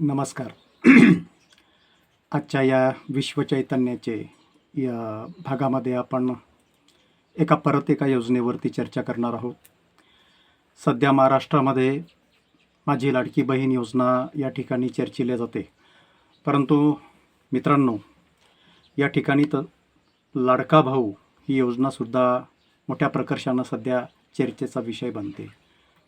नमस्कार. आजच्या या विश्वचैतन्याचे या भागामध्ये आपण एका परत एका योजनेवरती चर्चा करणार आहोत. सध्या महाराष्ट्रामध्ये माझी लाडकी बहीण योजना या ठिकाणी चर्चिल्या जाते. परंतु मित्रांनो या ठिकाणी तर लाडका भाऊ ही योजनासुद्धा मोठ्या प्रकर्षानं सध्या चर्चेचा विषय बनते.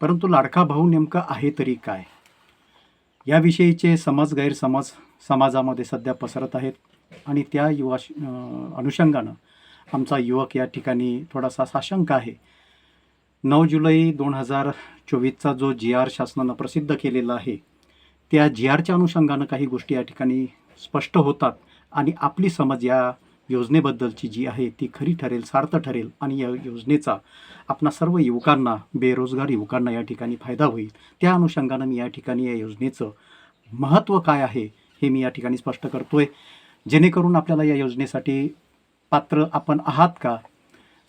परंतु लाडका भाऊ नेमकं आहे तरी काय? याविषयीचे समज गैरसमज समाजामध्ये सध्या पसरत आहेत आणि त्या युवा अनुषंगानं आमचा युवक या ठिकाणी थोडासा साशंक आहे. नऊ जुलै दोन हजार चोवीसचा जो जी आर शासनानं प्रसिद्ध केलेला आहे त्या जी आरच्या अनुषंगानं काही गोष्टी या ठिकाणी स्पष्ट होतात आणि आपली समज या योजनेबद्दलची जी आहे ती खरी ठरेल सार्थ ठरेल आणि या योजनेचा आपणा सर्व युवकांना बेरोजगार युवकांना या ठिकाणी फायदा होईल. त्या अनुषंगानं मी या ठिकाणी या योजनेचं महत्त्व काय आहे हे मी या ठिकाणी स्पष्ट करतो आहे जेणेकरून आपल्याला या योजनेसाठी पात्र आपण आहात का?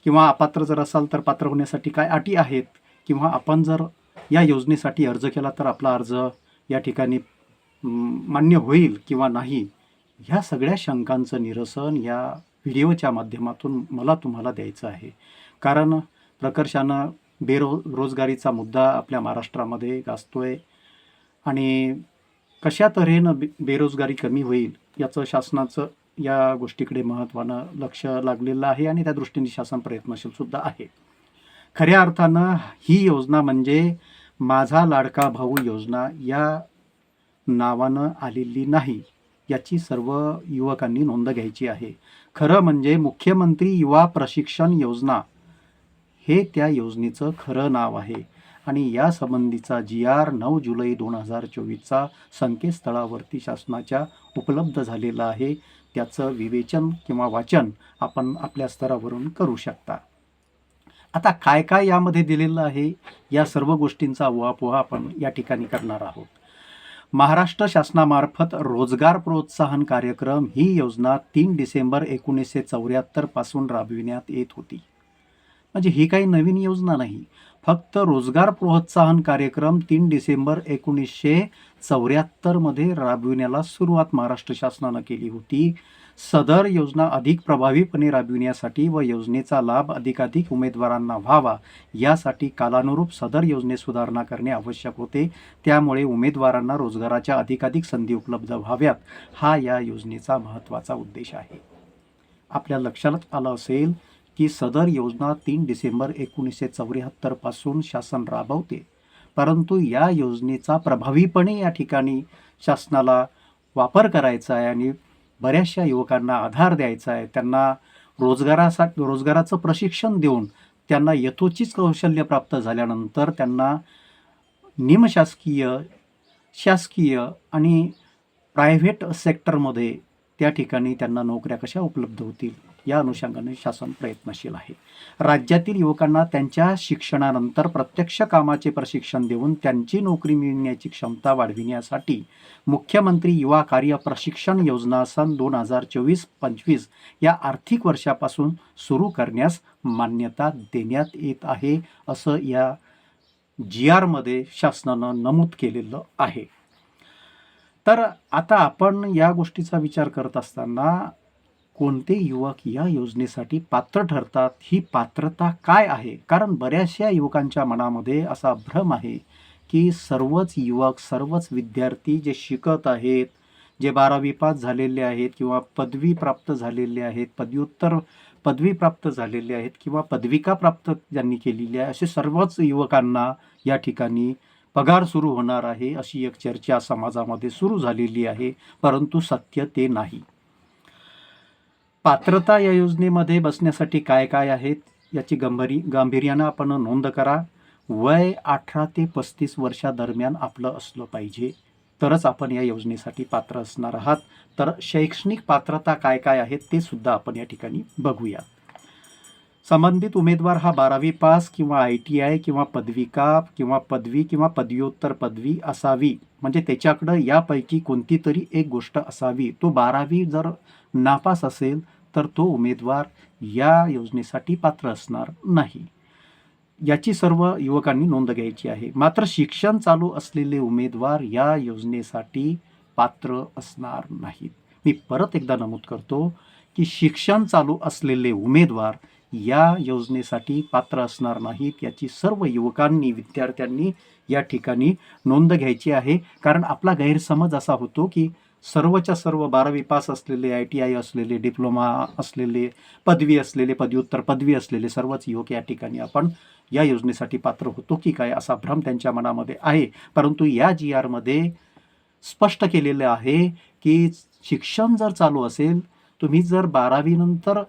किंवा अपात्र जर असाल तर पात्र होण्यासाठी काय अटी आहेत? किंवा आपण जर या योजनेसाठी अर्ज केला तर आपला अर्ज या ठिकाणी मान्य होईल किंवा नाही? ह्या सगळ्या शंकांचं निरसन या व्हिडिओच्या माध्यमातून मला तुम्हाला द्यायचं आहे. कारण प्रकर्षानं बेरो रोजगारीचा मुद्दा आपल्या महाराष्ट्रामध्ये गाजतोय आणि कशा तऱ्हेनं बे बेरोजगारी कमी होईल याचं शासनाचं या गोष्टीकडे महत्त्वानं लक्ष लागलेलं आहे आणि त्या दृष्टीने शासन प्रयत्नशीलसुद्धा आहे. खऱ्या अर्थानं ही योजना म्हणजे माझा लाडका भाऊ योजना या नावानं आलेली नाही. याची सर्व युवकांनी नोंद घ्यायची आहे. खरं म्हणजे मुख्यमंत्री युवा प्रशिक्षण योजना हे त्या योजनेचं खरं नाव आहे आणि यासंबंधीचा जी आर नऊ जुलै दोन हजार चोवीसचा संकेतस्थळावरती शासनाच्या उपलब्ध झालेला आहे. त्याचं विवेचन किंवा वाचन आपण आपल्या स्तरावरून करू शकता. आता काय काय यामध्ये दिलेलं आहे? या सर्व गोष्टींचा उहापोहा आपण या ठिकाणी करणार आहोत. महाराष्ट्र शासनामार्फत रोजगार प्रोत्साहन कार्यक्रम ही योजना तीन डिसेंबर एकोणीसशे चौऱ्याहत्तरपासून राबविण्यात येत होती. म्हणजे ही काही नवीन योजना नाही फक्त रोजगार प्रोत्साहन कार्यक्रम तीन डिसेंबर एकोणीसशे चौऱ्याहत्तरमध्ये राबविण्याला सुरुवात महाराष्ट्र शासनानं केली होती. सदर योजना अधिक प्रभावीपणे राबविण्यासाठी व योजनेचा लाभ अधिकाधिक उमेदवारांना व्हावा यासाठी कालानुरूप सदर योजनेत सुधारणा करणे आवश्यक होते. त्यामुळे उमेदवारांना रोजगाराच्या अधिकाधिक संधी उपलब्ध व्हाव्यात हा या योजनेचा महत्त्वाचा उद्देश आहे. आपल्या लक्षात आलं असेल की सदर योजना तीन डिसेंबर एकोणीसशे चौऱ्याहत्तरपासून शासन राबवते. परंतु या योजनेचा प्रभावीपणे या ठिकाणी शासनाला वापर करायचा आहे आणि बऱ्याचशा युवकांना आधार द्यायचा आहे. त्यांना रोजगारासाठी रोजगाराचं प्रशिक्षण देऊन त्यांना यथोचित कौशल्य प्राप्त झाल्यानंतर त्यांना निमशासकीय शासकीय आणि प्रायव्हेट सेक्टरमध्ये त्या ठिकाणी त्यांना नोकऱ्या कशा उपलब्ध होतील? या अनुषंगाने शासन प्रयत्नशील आहे. राज्यातील युवकांना त्यांच्या शिक्षणानंतर प्रत्यक्ष कामाचे प्रशिक्षण देऊन त्यांची नोकरी मिळण्याची क्षमता वाढविण्यासाठी मुख्यमंत्री युवा कार्य प्रशिक्षण योजना सन दोन हजार चोवीस पंचवीस या आर्थिक वर्षापासून सुरू करण्यास मान्यता देण्यात येत आहे असं या जी आरमध्ये शासनानं नमूद केलेलं आहे. तर आता आपण या गोष्टीचा विचार करत असताना कोणते युवक या योजनेसाठी पात्र ठरतात? ही पात्रता काय आहे? कारण बऱ्याचशा युवकांच्या मनामध्ये असा भ्रम आहे की सर्वच युवक सर्वच विद्यार्थी जे शिकत आहेत जे बारावी पास झालेले आहेत किंवा पदवी प्राप्त झालेले आहेत पदव्युत्तर पदवी प्राप्त झालेले आहेत किंवा पदविका प्राप्त ज्यांनी केलेली आहे असे सर्वच युवकांना या ठिकाणी पगार सुरू होणार आहे अशी एक चर्चा समाजामध्ये सुरू झालेली आहे परंतु सत्य ते नाही. पात्रता या योजनेमध्ये बसण्यासाठी काय काय आहेत याची गंभीरी गांभीर्यानं आपण नोंद करा. वय अठरा ते पस्तीस वर्षादरम्यान आपलं असलं पाहिजे. तरच आपण या योजनेसाठी पात्र असणार आहात. तर शैक्षणिक पात्रता काय काय आहेत ते सुद्धा आपण या ठिकाणी बघूया. संबंधित उमेदवार हा बारावी पास किंवा आय टी आय किंवा पदविका किंवा पदवी किंवा पदव्युत्तर पदवी असावी. म्हणजे त्याच्याकडं यापैकी कोणती तरी एक गोष्ट असावी. तो बारावी जर नापास असेल तर तो उमेदवार या योजनेसाठी पात्र असणार नाही. याची सर्व युवकांनी नोंद घ्यायची आहे. मात्र शिक्षण चालू असलेले उमेदवार या योजनेसाठी पात्र असणार नाहीत. मी परत एकदा नमूद करतो की शिक्षण चालू असलेले उमेदवार या योजनेसाठी पात्र असणार नाहीत याची सर्व युवकांनी विद्यार्थ्यांनी या ठिकाणी नोंद घ्यायची आहे. कारण आपला गैरसमज असा होतो की सर्वच्या सर्व बारावी पास असलेले आय टी आय असलेले डिप्लोमा असलेले पदवी असलेले पदव्युत्तर पदवी असलेले सर्वच युवक या ठिकाणी आपण या योजनेसाठी पात्र होतो की काय असा भ्रम त्यांच्या मनामध्ये आहे. परंतु या जी आरमध्ये स्पष्ट केलेलं आहे की शिक्षण जर चालू असेल तुम्ही जर बारावीनंतर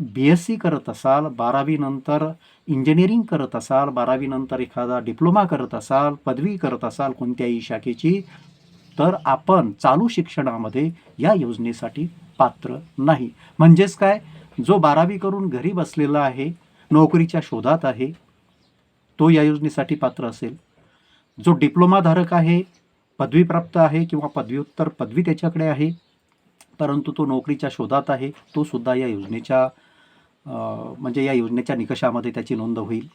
बी एस सी करत असाल बारावीनंतर इंजिनिअरिंग करत असाल बारावीनंतर एखादा डिप्लोमा करत असाल पदवी करत असाल कोणत्याही शाखेची तर आपण चालू शिक्षणामध्ये या योजनेसाठी पात्र नाही. म्हणजेच काय? जो बारावी करून घरी बसलेला आहे नोकरीच्या शोधात आहे तो या योजनेसाठी पात्र असेल. जो डिप्लोमाधारक आहे पदवीप्राप्त आहे किंवा पदव्युत्तर पदवी त्याच्याकडे आहे परंतु तो नोकरीच्या शोधात आहे तो सुद्धा या योजनेच्या म्हणजे या योजनेच्या निकषामध्ये त्याची नोंद होईल.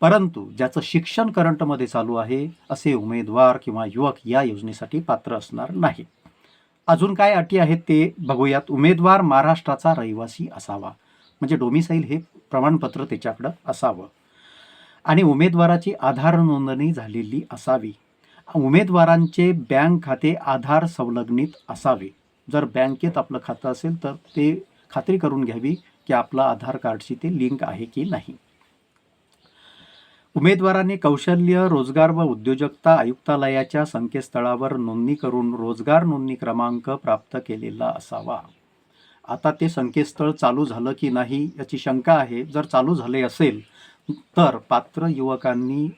परंतु ज्याचं शिक्षण करंटमध्ये चालू आहे असे उमेदवार किंवा युवक या योजनेसाठी पात्र असणार नाही. अजून काय अटी आहेत ते बघूयात. उमेदवार महाराष्ट्राचा रहिवासी असावा. म्हणजे डोमिसाईल हे प्रमाणपत्र त्याच्याकडं असावं. आणि उमेदवाराची आधार नोंदणी झालेली असावी. उमेदवारांचे बँक खाते आधार संलग्नित असावे. जर बँकेत आपलं खातं असेल तर ते खात्री करून घ्यावी की आपलं आधार कार्डशी ते लिंक आहे की नाही. उमेदवाराने कौशल्य रोजगार व उद्योजकता आयुक्तालयाच्या संकेतस्थळावर नोंदणी करून रोजगार नोंदणी क्रमांक प्राप्त केलेला असावा. आता ते संकेतस्थळ चालू झालं की नाही याची शंका आहे. जर चालू झाले असेल तर पात्र युवकांनी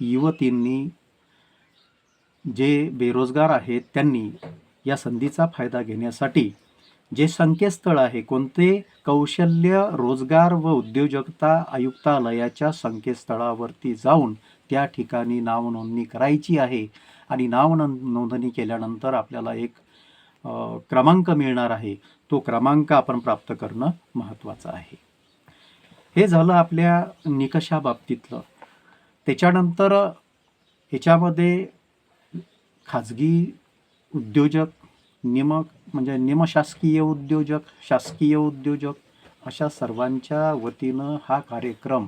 युवतींनी जे बेरोजगार आहेत त्यांनी या संधीचा फायदा घेण्यासाठी जे संकेतस्थळ आहे कोणते कौशल्य रोजगार व उद्योजकता आयुक्तालयाच्या संकेतस्थळावरती जाऊन त्या ठिकाणी नाव नोंदणी करायची आहे आणि नाव नोंदणी केल्यानंतर आपल्याला एक क्रमांक मिळणार आहे. तो क्रमांक आपण प्राप्त करणं महत्त्वाचं आहे. हे झालं आपल्या निकषाबाबतीतलं त्याच्यानंतर ह्याच्यामध्ये खाजगी उद्योजक निमक म्हणजे निमशासकीय उद्योजक शासकीय उद्योजक अशा सर्वांच्या वतीनं हा कार्यक्रम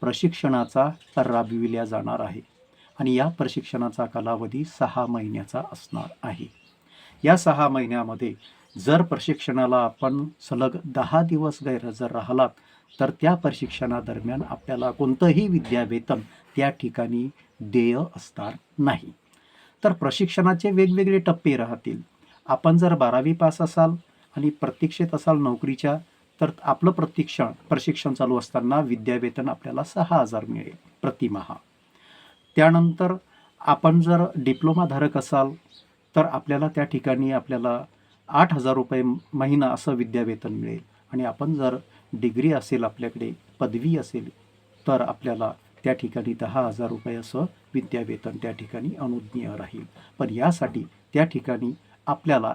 प्रशिक्षणाचा राबविला जाणार आहे. आणि या प्रशिक्षणाचा कालावधी सहा महिन्याचा असणार आहे. या सहा महिन्यामध्ये जर प्रशिक्षणाला आपण सलग दहा दिवस गैरहजर राहिलात तर त्या प्रशिक्षणादरम्यान आपल्याला कोणतंही विद्यावेतन त्या ठिकाणी देय असणार नाही. तर प्रशिक्षणाचे वेगवेगळे टप्पे राहतील. आपण जर बारावी पास असाल आणि प्रतीक्षेत असाल नोकरीच्या तर आपलं प्रतीक्षण प्रशिक्षण चालू असताना विद्यावेतन आपल्याला सहा हजार मिळेल प्रतिमहा त्यानंतर आपण जर डिप्लोमाधारक असाल तर आपल्याला त्या ठिकाणी आपल्याला आठ हजार रुपये महिना असं विद्यावेतन मिळेल. आणि आपण जर डिग्री असेल आपल्याकडे पदवी असेल तर आपल्याला त्या ठिकाणी दहा हजार रुपये असं विद्यावेतन त्या ठिकाणी अनुज्ञेय राहील. पण यासाठी त्या ठिकाणी आपल्याला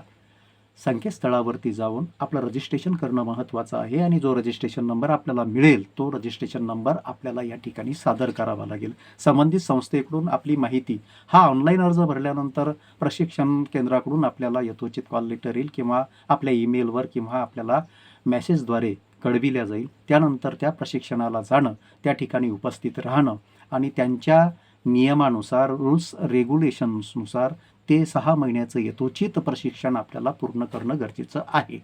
संकेतस्थळावरती जाऊन आपलं रजिस्ट्रेशन करणं महत्त्वाचं आहे आणि जो रजिस्ट्रेशन नंबर आपल्याला मिळेल तो रजिस्ट्रेशन नंबर आपल्याला या ठिकाणी सादर करावा लागेल. संबंधित संस्थेकडून आपली माहिती हा ऑनलाईन अर्ज भरल्यानंतर प्रशिक्षण केंद्राकडून आपल्याला यथोचित कॉल लेटर येईल किंवा आपल्या ईमेलवर किंवा आपल्याला मेसेजद्वारे कळविल्या जाईल. त्यानंतर त्या प्रशिक्षणाला जाणं त्या ठिकाणी उपस्थित राहणं आणि त्यांच्या नियमानुसार रूल्स रेग्युलेशन्सनुसार ते सहा महिन्याचं यथोचित प्रशिक्षण आपल्याला पूर्ण करणं गरजेचं आहे.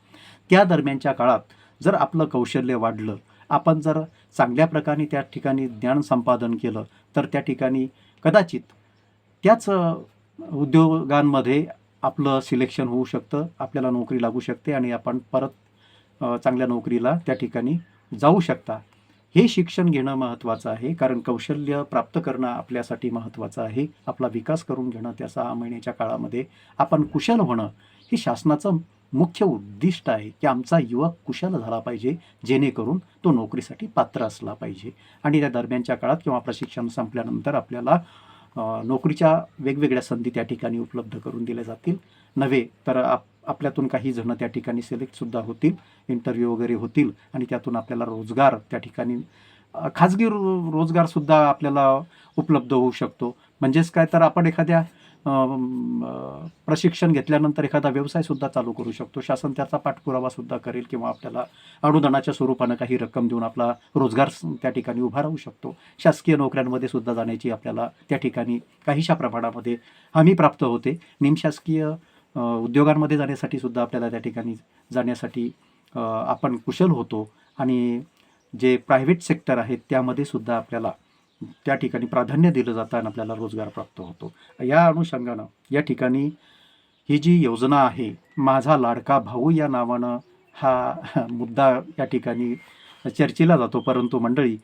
त्या दरम्यानच्या काळात जर आपलं कौशल्य वाढलं आपण जर चांगल्या प्रकारे त्या ठिकाणी ज्ञान संपादन केलं तर त्या ठिकाणी कदाचित त्याच उद्योगांमध्ये आपलं सिलेक्शन होऊ शकतं आपल्याला नोकरी लागू शकते आणि आपण परत चांगल्या नोकरीला त्या ठिकाणी जाऊ शकता. हे शिक्षण घेणं महत्त्वाचं आहे कारण कौशल्य प्राप्त करणं आपल्यासाठी महत्त्वाचं आहे. आपला विकास करून घेणं त्या सहा महिन्याच्या काळामध्ये आपण कुशल होणं हे शासनाचं मुख्य उद्दिष्ट आहे की आमचा युवक कुशल झाला पाहिजे जेणेकरून तो नोकरीसाठी पात्र असला पाहिजे. आणि त्या दरम्यानच्या काळात किंवा प्रशिक्षण संपल्यानंतर आपल्याला नोकरीच्या वेगवेगळ्या संधी त्या ठिकाणी उपलब्ध करून दिल्या जातील. नव्हे तर आप आपल्यातून काही जणं त्या ठिकाणी सिलेक्टसुद्धा होतील इंटरव्ह्यू वगैरे होतील आणि त्यातून आपल्याला रोजगार त्या ठिकाणी खाजगी रो रोजगारसुद्धा आपल्याला उपलब्ध होऊ शकतो. म्हणजेच काय तर आपण एखाद्या प्रशिक्षण घेतल्यानंतर एखादा व्यवसायसुद्धा चालू करू शकतो. शासन त्याचा पाठपुरावासुद्धा करेल किंवा आपल्याला अनुदानाच्या स्वरूपानं काही रक्कम देऊन आपला रोजगार स- त्या ठिकाणी उभा राहू शकतो. शासकीय नोकऱ्यांमध्ये सुद्धा जाण्याची आपल्याला त्या ठिकाणी काहीशा प्रमाणामध्ये हमी प्राप्त होते. निमशासकीय उद्योगांमध्ये जाण्यासाठी सुद्धा आपल्याला त्या ठिकाणी जाण्यासाठी आपण कुशल होतो. आणि जे प्रायव्हेट सेक्टर आहेत त्यामध्ये सुद्धा आपल्याला त्या ठिकाणी प्राधान्य दिलं जातं आणि आपल्याला रोजगार प्राप्त होतो. या अनुषंगानं या ठिकाणी ही जी योजना आहे माझा लाडका भाऊ या नावानं हा मुद्दा या ठिकाणी चर्चेला जातो. परंतु मंडळी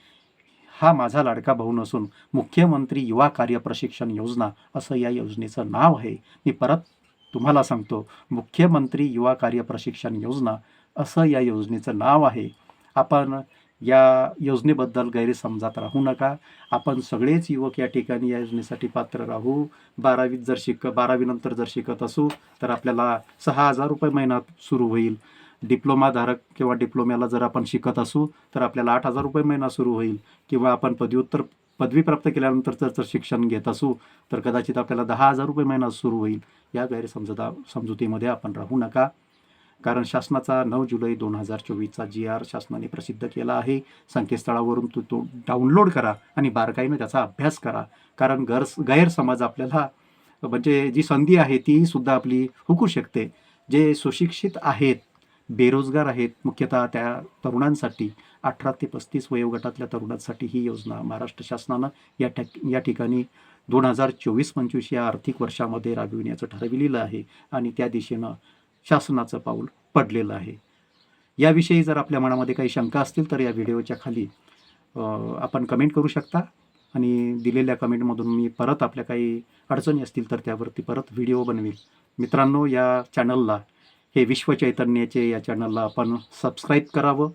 हा माझा लाडका भाऊ नसून मुख्यमंत्री युवा कार्य प्रशिक्षण योजना असं या योजनेचं नाव आहे. मी परत तुम्हाला सांगतो मुख्यमंत्री युवा कार्य प्रशिक्षण योजना असं या योजनेचं नाव आहे. आपण या योजनेबद्दल गैरसमजात राहू नका. आपण सगळेच युवक या ठिकाणी या योजनेसाठी पात्र राहू. बारावीत जर शिक बारावीनंतर जर शिकत असू तर आपल्याला सहा हजार रुपये महिना सुरू होईल. डिप्लोमाधारक किंवा डिप्लोम्याला जर आपण शिकत असू तर आपल्याला आठ हजार रुपये महिना सुरू होईल. किंवा आपण पदव्युत्तर पदवी प्राप्त केल्यानंतर जर जर शिक्षण घेत असू तर कदाचित आपल्याला दहा हजार रुपये महिना सुरू होईल. या गैरसमजता समजुतीमध्ये आपण राहू नका. कारण शासनाचा नऊ जुलै दोन हजार चोवीसचा जी आर शासनाने प्रसिद्ध केला आहे. संकेतस्थळावरून तो तो डाउनलोड करा आणि बारकाईनं त्याचा अभ्यास करा. कारण गर गैरसमाज आपल्याला म्हणजे जी संधी आहे ती सुद्धा आपली हुकू शकते. जे सुशिक्षित आहेत बेरोजगार आहेत मुख्यतः त्या तरुणांसाठी अठरा ते पस्तीस वयोगटातल्या तरुणांसाठी ही योजना महाराष्ट्र शासनानं या ठिक या ठिकाणी दोन हजार चोवीस पंचवीस या आर्थिक वर्षामध्ये राबविण्याचं ठरविलेलं आहे. आणि त्या दिशेनं शासनाचं पाऊल पडलेलं आहे. याविषयी जर आपल्या मनामध्ये काही शंका असतील तर या व्हिडिओच्या खाली आपण कमेंट करू शकता. आणि दिलेल्या कमेंटमधून मी परत आपल्या काही अडचणी असतील तर त्यावरती परत व्हिडिओ बनवेल. मित्रांनो या चॅनलला हे विश्व चैतन्याचे या चॅनलला आपण सबस्क्राईब करावं.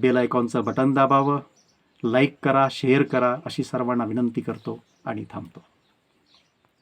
बेल आयकॉनचं बटन दाबावं. लाईक करा शेअर करा अशी सर्वांना विनंती करतो आणि थांबतो.